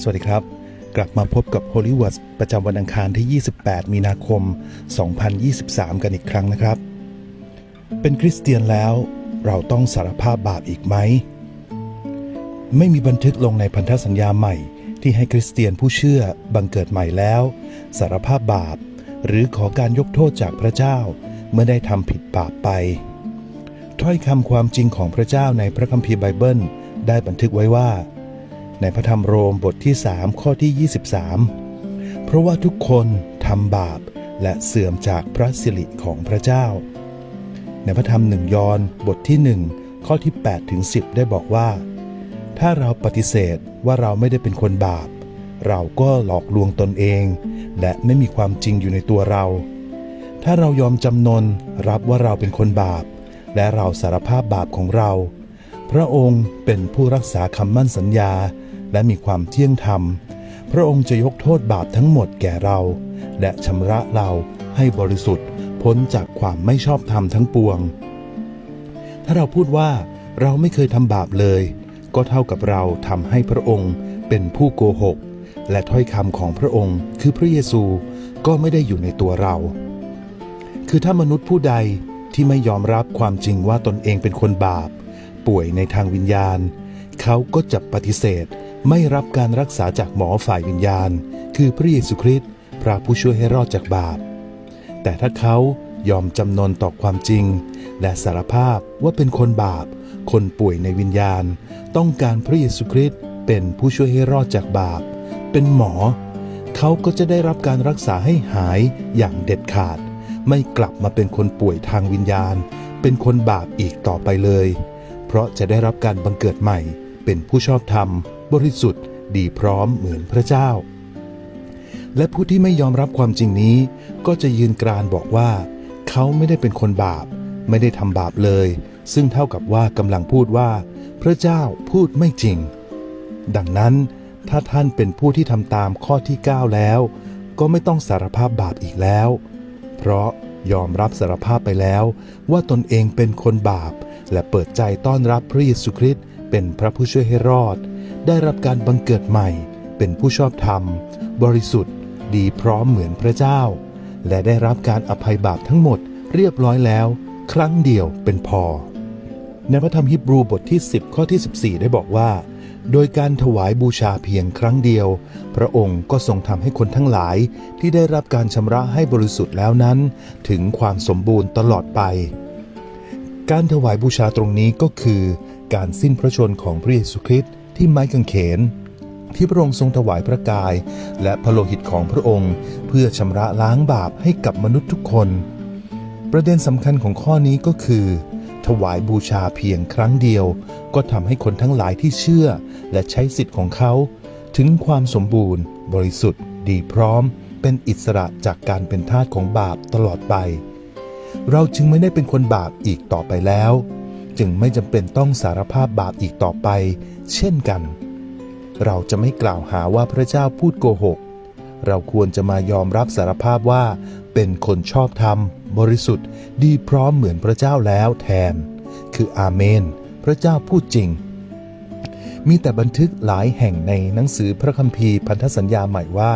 สวัสดีครับ กลับมาพบกับ Holy Words ประจำวันอังคารที่ 28 มีนาคม 2023 กันอีกครั้งนะครับ เป็นคริสเตียนแล้วเราต้องสารภาพบาปอีกไหม ไม่มีบันทึกลงในพันธสัญญาใหม่ ที่ให้คริสเตียนผู้เชื่อบังเกิดใหม่แล้ว สารภาพบาป หรือขอการยกโทษจากพระเจ้า เมื่อได้ทำผิดบาปไป ถ้อยคำความจริงของพระเจ้าในพระคัมภีร์ไบเบิล ได้บันทึกไว้ว่า ในพระธรรมโรมบทที่ 3 ข้อที่ 23 เพราะว่าทุกคนทำบาปและเสื่อมจากพระสิริของพระเจ้า ในพระธรรมหนึ่งยอห์นบทที่ 1 ข้อที่8ถึง10 ได้บอกว่า ถ้าเราปฏิเสธว่าเราไม่ได้เป็นคนบาป เราก็หลอกลวงตนเอง และไม่มีความจริงอยู่ในตัวเรา ถ้าเรายอมจำนนรับว่าเราเป็นคนบาป และเราสารภาพบาปของเรา พระองค์เป็นผู้รักษาคำมั่นสัญญา และมีความเที่ยงธรรม พระองค์จะยกโทษบาปทั้งหมดแก่เรา และชำระเราให้บริสุทธิ์พ้นจากความไม่ชอบธรรมทั้งปวง ถ้าเราพูดว่าเราไม่เคยทำบาปเลย ก็เท่ากับเราทำให้พระองค์เป็นผู้โกหก และถ้อยคำของพระองค์ คือพระเยซูก็ไม่ได้อยู่ในตัวเรา คือถ้ามนุษย์ผู้ใดที่ไม่ยอมรับความจริงว่าตนเองเป็นคนบาป ป่วยในทางวิญญาณ เขาก็จะปฏิเสธ ไม่รับการรักษาจากหมอฝ่ายวิญญาณ คือพระเยซูคริสต์พระผู้ช่วยให้รอดจากบาป แต่ถ้าเขายอมจำนนต่อความจริง และสารภาพว่าเป็นคนบาป คนป่วยในวิญญาณ ต้องการพระเยซูคริสต์เป็นผู้ช่วยให้รอดจากบาป เป็นหมอ เขาก็จะได้รับการรักษาให้หายอย่างเด็ดขาด ไม่กลับมาเป็นคนป่วยทางวิญญาณ เป็นคนบาปอีกต่อไปเลย เพราะจะได้รับการบังเกิดใหม่ เป็นผู้ชอบธรรม บริสุทธิ์ดีพร้อมเหมือนพระเจ้า และผู้ที่ไม่ยอมรับความจริงนี้ ก็จะยืนกรานบอกว่า เขาไม่ได้เป็นคนบาป ไม่ได้ทำบาปเลย ซึ่งเท่ากับว่ากำลังพูดว่า พระเจ้าพูดไม่จริง ดังนั้นถ้าท่านเป็นผู้ที่ทำตามข้อที่ 9 แล้ว ก็ไม่ต้องสารภาพบาปอีกแล้ว เพราะยอมรับสารภาพไปแล้วว่าตนเองเป็นคนบาป และเปิดใจต้อนรับพระเยซูคริสต์เป็นพระผู้ช่วยให้รอด ได้รับการบังเกิดใหม่ เป็นผู้ชอบธรรม บริสุทธิ์ ดีพร้อมเหมือนพระเจ้า และได้รับการอภัยบาปทั้งหมดเรียบร้อยแล้ว ครั้งเดียวเป็นพอ ในพระธรรมฮิบรูบทที่ 10 ข้อที่ 14 ได้บอกว่า โดยการถวายบูชาเพียงครั้งเดียว พระองค์ก็ทรงทำให้คนทั้งหลาย ที่ได้รับการชำระให้บริสุทธิ์แล้วนั้น ถึงความสมบูรณ์ตลอดไป การถวายบูชาตรงนี้ก็คือ การสิ้นพระชนของพระเยซูคริสต์ ที่ไม้กางเขน ที่พระองค์ทรงถวายพระกาย และพระโลหิตของพระองค์ เพื่อชำระล้างบาปให้กับมนุษย์ทุกคน ประเด็นสำคัญของข้อนี้ก็คือ ถวายบูชาเพียงครั้งเดียว ก็ทำให้คนทั้งหลายที่เชื่อ และใช้สิทธิ์ของเขา ถึงความสมบูรณ์ บริสุทธิ์ ดีพร้อม เป็นอิสระจากการเป็นทาสของบาปตลอดไป เราจึงไม่ได้เป็นคนบาปอีกต่อไปแล้ว จึงไม่จำเป็นต้องสารภาพบาปอีกต่อไป เช่นกัน เราจะไม่กล่าวหาว่าพระเจ้าพูดโกหก เราควรจะมายอมรับสารภาพว่า เป็นคนชอบธรรม บริสุทธิ์ ดีพร้อมเหมือนพระเจ้าแล้วแทน คืออาเมน พระเจ้าพูดจริง มีแต่บันทึกหลายแห่งในหนังสือพระคัมภีร์พันธสัญญาใหม่ว่า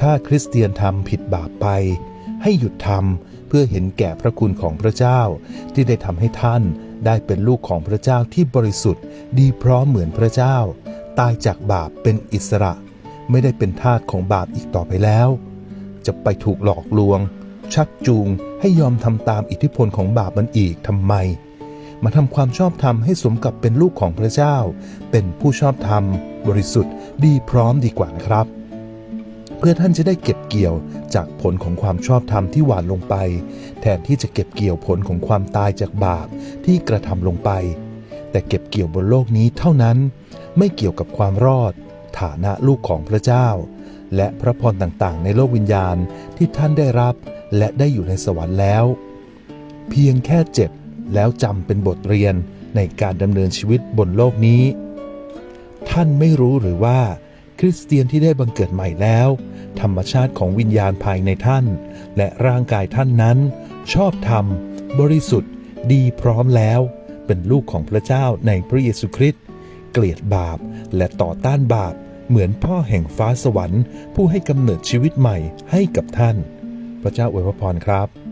ถ้าคริสเตียนทำผิดบาปไป ให้หยุดทำเพื่อเห็นแก่พระคุณของพระเจ้า ที่ได้ทำให้ท่านได้เป็นลูกของพระเจ้าที่บริสุทธิ์ ดีพร้อมเหมือนพระเจ้า ตายจากบาปเป็นอิสระ ไม่ได้เป็นทาสของบาปอีกต่อไปแล้ว จะไปถูกหลอกลวง ชักจูงให้ยอมทำตามอิทธิพลของบาปมันอีกทำไม มาทำความชอบธรรมให้สมกับเป็นลูกของพระเจ้า เป็นผู้ชอบธรรม บริสุทธิ์ ดีพร้อมดีกว่านะครับ พื่อท่านจะได้เก็บเกี่ยวจากผลของความชอบธรรมที่หวานลงไป แทนที่จะเก็บเกี่ยวผลของความตายจากบาปที่กระทำลงไป แต่เก็บเกี่ยวบนโลกนี้เท่านั้น ไม่เกี่ยวกับความรอด ฐานะลูกของพระเจ้า และพระพรต่างๆ ในโลกวิญญาณที่ท่านได้รับและได้อยู่ในสวรรค์แล้ว เพียงแค่เจ็บแล้วจำเป็นบทเรียนในการดำเนินชีวิตบนโลกนี้ ท่านไม่รู้หรือว่า คริสเตียนที่ได้บังเกิดใหม่แล้ว ธรรมชาติของวิญญาณภายในท่าน และร่างกายท่านนั้น ชอบธรรม บริสุทธิ์ ดีพร้อมแล้ว เป็นลูกของพระเจ้าในพระเยซูคริสต์เกลียดบาปและต่อต้านบาป เหมือนพ่อแห่งฟ้าสวรรค์ ผู้ให้กำเนิดชีวิตใหม่ให้กับท่าน พระเจ้าอวยพรครับ